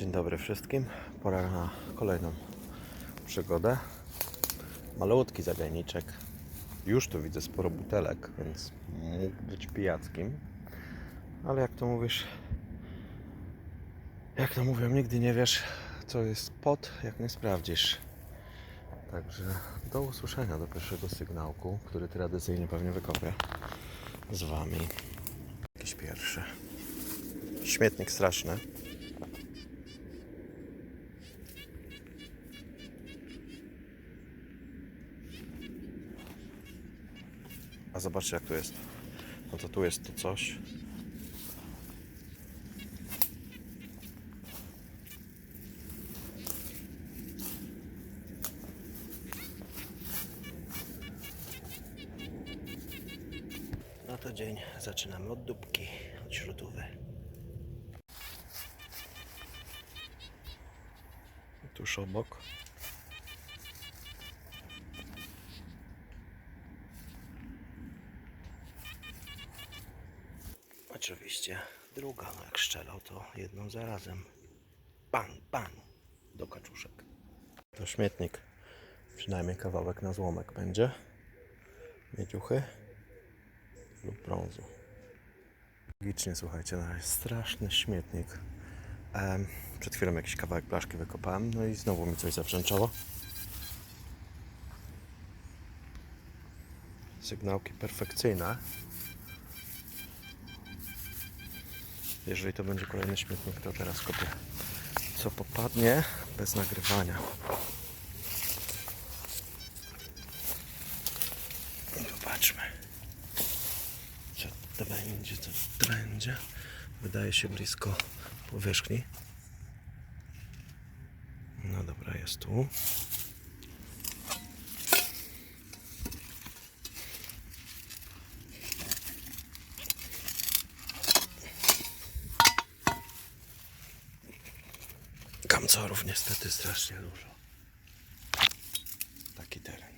Dzień dobry wszystkim. Pora na kolejną przygodę. Malutki zagajniczek. Już tu widzę sporo butelek, więc mógł być pijackim. Ale jak to mówisz, jak to mówią, nigdy nie wiesz, co jest pod, jak nie sprawdzisz. Także do usłyszenia do pierwszego sygnałku, który tradycyjnie pewnie wykopię z Wami. Jakiś pierwszy. Śmietnik straszny. Zobaczcie jak tu jest. No to tu jest to coś. No to dzień zaczynamy od dupki, od śrutówy. Tuż obok. Oczywiście druga, no jak strzelał to jedną zarazem. Bang, bang, do kaczuszek. To śmietnik. Przynajmniej kawałek na złomek będzie. Miedziuchy lub brązu. Logicznie, słuchajcie, no jest straszny śmietnik. Em, przed chwilą jakiś kawałek blaszki wykopałem, no i znowu mi coś zabrzęczało. Sygnałki perfekcyjne. Jeżeli to będzie kolejny śmietnik, to teraz kopię co popadnie bez nagrywania. I Popatrzmy, co to będzie, co to będzie. Wydaje się blisko powierzchni. No dobra, jest tu. Kamcorów niestety strasznie dużo. Taki teren.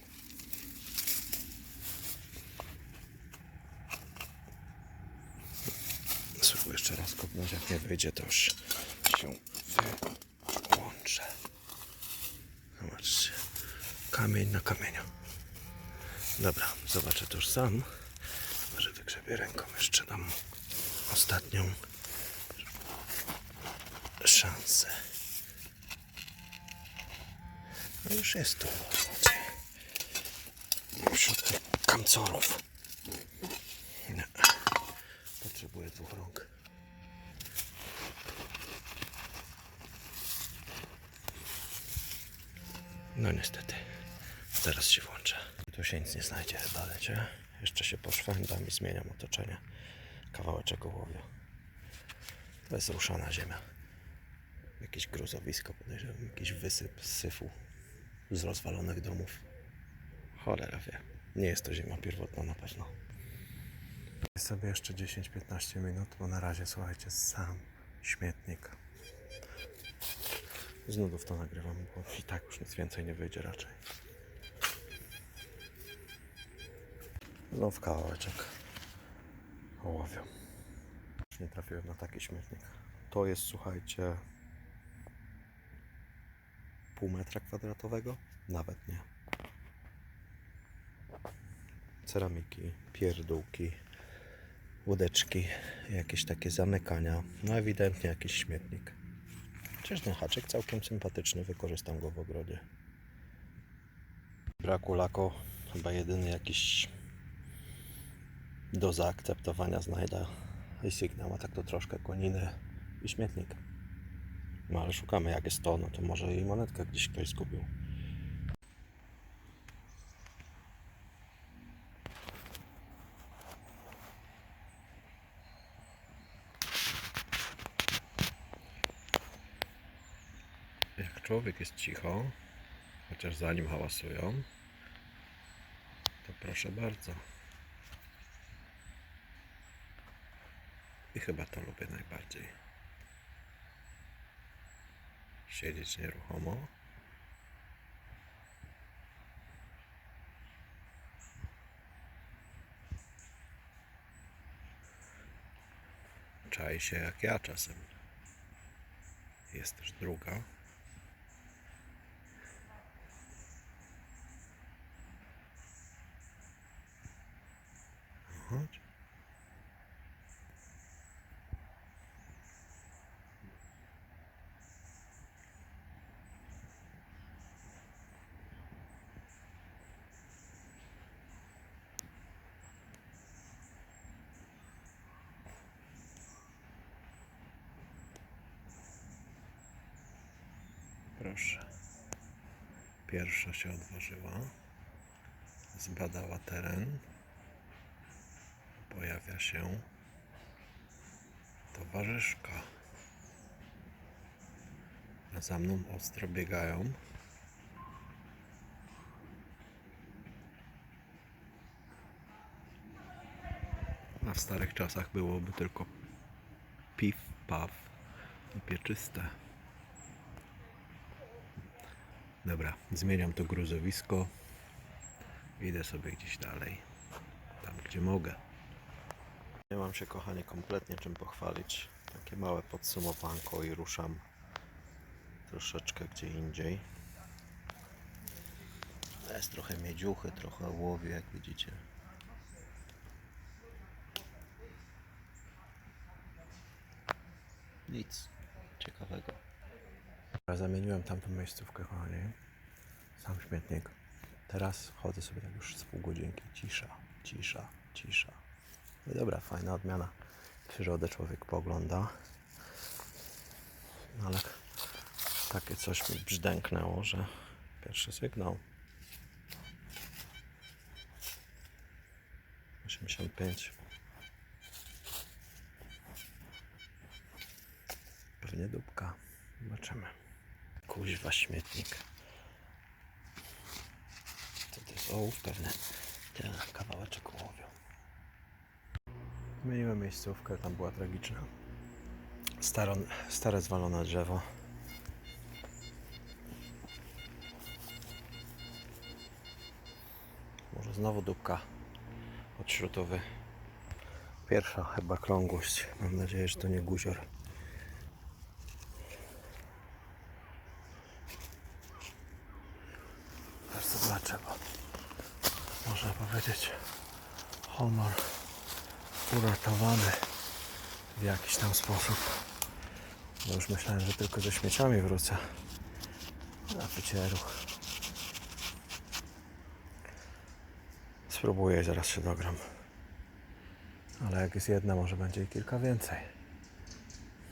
Spróbuję jeszcze raz kopnąć, jak nie wyjdzie to już się wyłączę. Zobaczcie. Kamień na kamieniu. Dobra, zobaczę to już sam. Może wygrzebię ręką jeszcze dam ostatnią szansę. No już jest tu. Wśród tych kamcorów. Nie. Potrzebuję dwóch rąk. No niestety. Zaraz się włączę. Tu się nic nie znajdzie chyba, lecie. Jeszcze się poszwędam i zmieniam otoczenie. Kawałeczek ołowiu. To jest ruszana ziemia. Jakieś gruzowisko, podejrzewam, jakiś wysyp syfu z rozwalonych domów. Cholera wie. Nie jest to ziemia pierwotna na pewno. Jest sobie jeszcze 10-15 minut, bo na razie słuchajcie, sam śmietnik. Z nudów to nagrywam, bo i tak już nic więcej nie wyjdzie raczej. Znów kawałeczek ołowiu. Nie trafiłem na taki śmietnik. To jest, słuchajcie, pół metra kwadratowego? Nawet nie. Ceramiki, pierdółki, łódeczki, jakieś takie zamykania. No ewidentnie jakiś śmietnik. Chociaż ten haczyk całkiem sympatyczny, wykorzystam go w ogrodzie. Braku lako, chyba jedyny jakiś do zaakceptowania znajdę i sygnał, a tak to troszkę koniny i śmietnik. No ale szukamy, jak jest to, no to może i monetkę gdzieś ktoś zgubił. Jak człowiek jest cicho, chociaż za nim hałasują, to proszę bardzo. I chyba to lubię najbardziej. Siedzieć nieruchomo. Czai się jak ja czasem. Jest też druga. Chodź. Proszę. Pierwsza się odważyła. Zbadała teren. Pojawia się towarzyszka. A za mną ostro biegają. A w starych czasach byłoby tylko piw, paw i pieczyste. Dobra, zmieniam to gruzowisko. Idę sobie gdzieś dalej. Tam, gdzie mogę. Nie mam się, kochani, kompletnie czym pochwalić. Takie małe podsumowanko i ruszam troszeczkę gdzie indziej. Jest trochę miedziuchy, trochę łowi, jak widzicie. Nic ciekawego. Zamieniłem tamtą miejscówkę, kochani. Sam śmietnik. Teraz chodzę sobie tak już z pół godzinki. Cisza, cisza, cisza. No dobra, fajna odmiana. Przyrodę człowiek pogląda. No ale takie coś mi brzdęknęło, że pierwszy sygnał. 85. Pewnie dupka. Zobaczymy. Kuźwa śmietnik. To jest? Ołów pewnie. Ten kawałeczek ołowiu. Zmieniłem miejscówkę, tam była tragiczna. Stare zwalone drzewo. Może znowu dupka od śrutowy. Pierwsza chyba krągłość. Mam nadzieję, że to nie guzior. Aż zobaczę, bo można powiedzieć honor uratowany w jakiś tam sposób. Bo już myślałem, że tylko ze śmieciami wrócę na wycieru. Spróbuję zaraz się dogram. Ale jak jest jedna, może będzie i kilka więcej.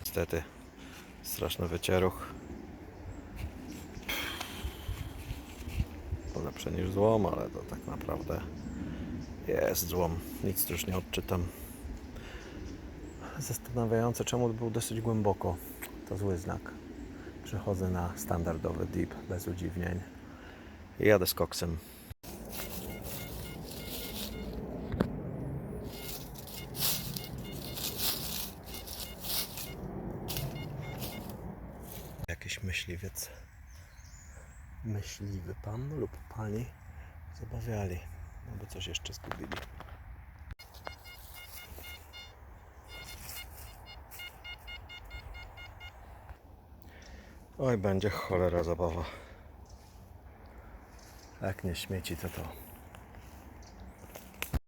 Niestety, straszny wycieruch. Lepsze niż złom, ale to tak naprawdę jest złom. Nic tu już nie odczytam. Zastanawiające, czemu był dosyć głęboko. To zły znak. Przechodzę na standardowy deep, bez udziwnień. Jadę z koksem. Jakiś myśliwiec myśliwy pan lub pani zabawiali, albo coś jeszcze zgubili. Oj, będzie cholera zabawa. Jak nie śmieci, to to